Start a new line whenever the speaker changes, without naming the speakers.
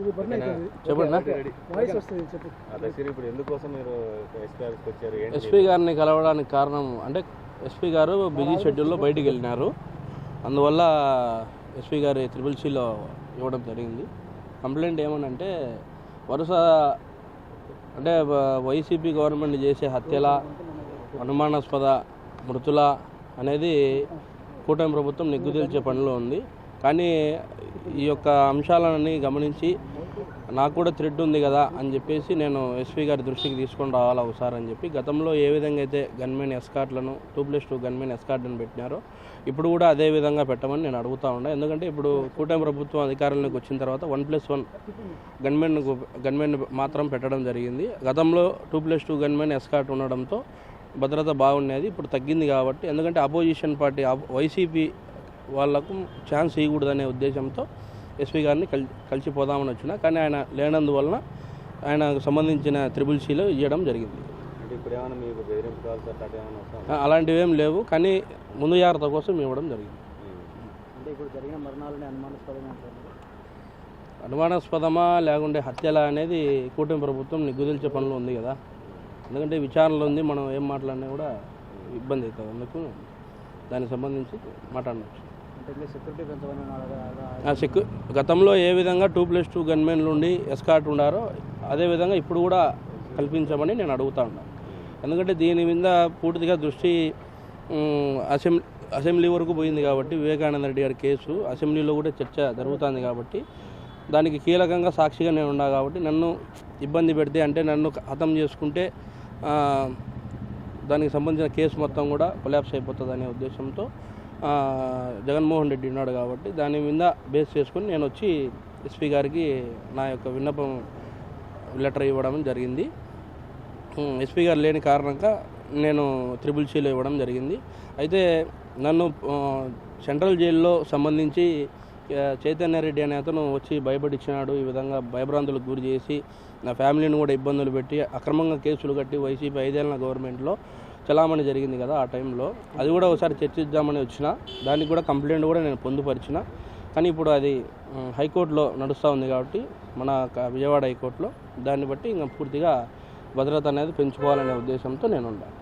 ఇది బర్న్ అవుతుంది
చెప్పండి
వాయిస్ వస్తుంది చెప్పు.
అదే సరే ఇప్పుడు ఎందుకోసం మీరు ఎస్పీ
గారిని కలవడానికి కారణం అంటే ఎస్పీ గారు బిజీ షెడ్యూల్లో బయటికి వెళ్ళినారు. అందువల్ల ఎస్పీ గారి త్రిపుల్ సిలో ఇవ్వడం జరిగింది. కంప్లైంట్ ఏమనంటే వరుస అంటే వైసీపీ గవర్నమెంట్ చేసే హత్యల అనుమానాస్పద మృతుల అనేది కూటమి ప్రభుత్వం నిగ్గుతీల్చే పనిలో ఉంది. కానీ ఈ యొక్క అంశాలని గమనించి నాకు కూడా థ్రెడ్ ఉంది కదా అని చెప్పేసి నేను ఎస్పీ గారి దృష్టికి తీసుకొని రావాలా ఒకసారి అని చెప్పి గతంలో ఏ విధంగా అయితే గన్మెన్ ఎస్కాట్లను టూ ప్లస్ టూ గన్మెన్ ఎస్కార్ట్లను పెట్టినారో ఇప్పుడు కూడా అదే విధంగా పెట్టమని నేను అడుగుతా ఉండే. ఎందుకంటే ఇప్పుడు కూటమి ప్రభుత్వం అధికారంలోకి వచ్చిన తర్వాత one plus one gunmen gunmen మాత్రం పెట్టడం జరిగింది. గతంలో two plus two gunmen escort ఉండడంతో భద్రత బాగుండేది ఇప్పుడు తగ్గింది కాబట్టి. ఎందుకంటే అపోజిషన్ పార్టీ వైసీపీ వాళ్ళకు ఛాన్స్ ఇవ్వకూడదనే ఉద్దేశంతో ఎస్పీ గారిని కల్ కలిసిపోదామని వచ్చిన. కానీ ఆయన లేనందువలన ఆయనకు సంబంధించిన త్రిబుల్ సీలో ఇవ్వడం జరిగింది. అలాంటివి ఏం లేవు. కానీ ముందు జాగ్రత్త కోసం ఇవ్వడం జరిగింది. అనుమానాస్పదమా లేకుంటే హత్యల అనేది కూటమి ప్రభుత్వం నిగ్గుదిల్చే పనులు ఉంది కదా. ఎందుకంటే విచారణలో ఉంది మనం ఏం మాట్లాడినా కూడా ఇబ్బంది అవుతుంది. అందుకు దానికి సంబంధించి మాట్లాడవచ్చు ఆ సెక్యూ గతంలో ఏ విధంగా టూ ప్లస్ టూ గన్మెన్లు ఉండి ఎస్కాట్ ఉండారో అదే విధంగా ఇప్పుడు కూడా కల్పించమని నేను అడుగుతా ఉన్నాను ఎందుకంటే దీని మీద పూర్తిగా దృష్టి అసెంబ్లీ అసెంబ్లీ వరకు పోయింది కాబట్టి వివేకానంద రెడ్డి గారి కేసు అసెంబ్లీలో కూడా చర్చ జరుగుతుంది కాబట్టి దానికి కీలకంగా సాక్షిగా నేను ఉన్నా కాబట్టి నన్ను ఇబ్బంది పెడితే అంటే నన్ను హతం చేసుకుంటే దానికి సంబంధించిన కేసు మొత్తం కూడా కొలాప్స్ అయిపోతుంది అనే ఉద్దేశంతో జగన్మోహన్ రెడ్డి ఉన్నాడు కాబట్టి దాని మీద బేస్ చేసుకుని నేను వచ్చి ఎస్పీ గారికి నా యొక్క విన్నపం లెటర్ ఇవ్వడం జరిగింది. ఎస్పీ గారు లేని కారణంగా నేను త్రిబుల్ సీలో ఇవ్వడం జరిగింది. అయితే నన్ను సెంట్రల్ జైల్లో సంబంధించి చైతన్య రెడ్డి అనే అతను వచ్చి భయపడిచ్చినాడు. ఈ విధంగా భయభ్రాంతులకు గురి చేసి నా ఫ్యామిలీని కూడా ఇబ్బందులు పెట్టి అక్రమంగా కేసులు కట్టి వైసీపీ ఐదేళ్ళ గవర్నమెంట్లో చలామణి జరిగింది కదా ఆ టైంలో. అది కూడా ఒకసారి చర్చిద్దామని వచ్చిన. దానికి కూడా కంప్లైంట్ కూడా నేను పొందుపరిచిన. కానీ ఇప్పుడు అది హైకోర్టులో నడుస్తూ ఉంది కాబట్టి మన విజయవాడ హైకోర్టులో దాన్ని బట్టి ఇంకా పూర్తిగా భద్రత అనేది పెంచుకోవాలనే ఉద్దేశంతో నేను ఉన్నాను